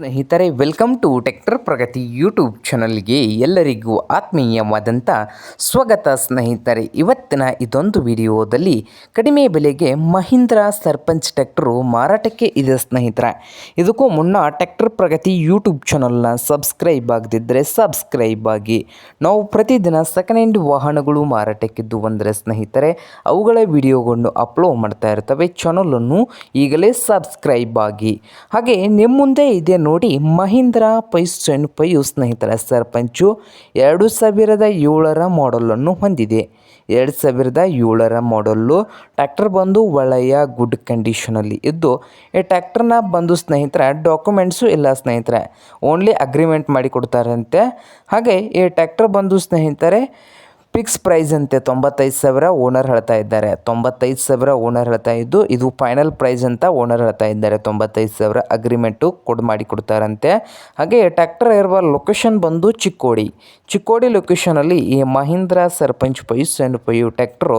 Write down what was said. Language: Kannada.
ಸ್ನೇಹಿತರೆ, welcome to tractor Pragati YouTube ಚಾನಲ್ಗೆ ಎಲ್ಲರಿಗೂ ಆತ್ಮೀಯವಾದಂಥ ಸ್ವಾಗತ ಸ್ನೇಹಿತರೆ. ಇವತ್ತಿನ ಇದೊಂದು ವಿಡಿಯೋದಲ್ಲಿ ಕಡಿಮೆ ಬೆಲೆಗೆ ಮಹೀಂದ್ರ ಸರ್ಪಂಚ್ ಟ್ರ್ಯಾಕ್ಟರು ಮಾರಾಟಕ್ಕೆ ಇದೆ ಸ್ನೇಹಿತರೆ. ಇದಕ್ಕೂ ಮುನ್ನ ಟೆಕ್ಟರ್ ಪ್ರಗತಿ ಯೂಟ್ಯೂಬ್ ಚಾನಲ್ನ ಸಬ್ಸ್ಕ್ರೈಬ್ ಆಗದಿದ್ದರೆ ಸಬ್ಸ್ಕ್ರೈಬ್ ಆಗಿ. ನಾವು ಪ್ರತಿದಿನ ಸೆಕೆಂಡ್ ಹ್ಯಾಂಡ್ ವಾಹನಗಳು ಮಾರಾಟಕ್ಕಿದ್ದು ಅಂದರೆ ಸ್ನೇಹಿತರೆ, ಅವುಗಳ ವಿಡಿಯೋಗಳನ್ನು ಅಪ್ಲೋಡ್ ಮಾಡ್ತಾ ಇರ್ತವೆ. ಚಾನಲನ್ನು ಈಗಲೇ ಸಬ್ಸ್ಕ್ರೈಬ್ ಆಗಿ. ಹಾಗೆ ನಿಮ್ಮ ಮುಂದೆ ಇದೆ ನೋಡಿ ಮಹೀಂದ್ರ ಪೈಸನ್ ಸೆನ್ ಪೈಯು ಸ್ನೇಹಿತರ, ಸರ್ಪಂಚು ಎರಡು ಸಾವಿರದ ಏಳರ ಮಾಡಲನ್ನು ಹೊಂದಿದೆ. ಎರಡು ಸಾವಿರದ ಏಳರ ಮಾಡಲ್ಲು ಟ್ಯಾಕ್ಟರ್ ಬಂದು ಒಳ್ಳೆಯ ಗುಡ್ ಕಂಡೀಷನಲ್ಲಿ ಇದ್ದು, ಈ ಟ್ಯಾಕ್ಟರ್ನ ಬಂದು ಸ್ನೇಹಿತರ, ಡಾಕ್ಯುಮೆಂಟ್ಸು ಇಲ್ಲ ಸ್ನೇಹಿತರೆ, ಓನ್ಲಿ ಅಗ್ರಿಮೆಂಟ್ ಮಾಡಿಕೊಡ್ತಾರಂತೆ. ಹಾಗೆ ಈ ಟ್ಯಾಕ್ಟರ್ ಬಂದು ಸ್ನೇಹಿತರೆ ಫಿಕ್ಸ್ ಪ್ರೈಸ್ ಅಂತೆ ತೊಂಬತ್ತೈದು ಸಾವಿರ ಓನರ್ ಹೇಳ್ತಾ ಇದ್ದಾರೆ. ತೊಂಬತ್ತೈದು ಸಾವಿರ ಓನರ್ ಹೇಳ್ತಾ ಇದ್ದು, ಇದು ಫೈನಲ್ ಪ್ರೈಸ್ ಅಂತ ಓನರ್ ಹೇಳ್ತಾ ಇದ್ದಾರೆ. ತೊಂಬತ್ತೈದು ಸಾವಿರ ಅಗ್ರಿಮೆಂಟು ಕೊಡ್ ಮಾಡಿ ಕೊಡ್ತಾರಂತೆ. ಹಾಗೆ ಟ್ಯಾಕ್ಟರ್ ಇರುವ ಲೊಕೇಶನ್ ಬಂದು ಚಿಕ್ಕೋಡಿ. ಚಿಕ್ಕೋಡಿ ಲೊಕೇಶನಲ್ಲಿ ಈ ಮಹೀಂದ್ರ ಸರ್ಪಂಚ್ ಪೈಸ್ ಆ್ಯಂಡ್ ಪೈಯು ಟ್ರ್ಯಾಕ್ಟರು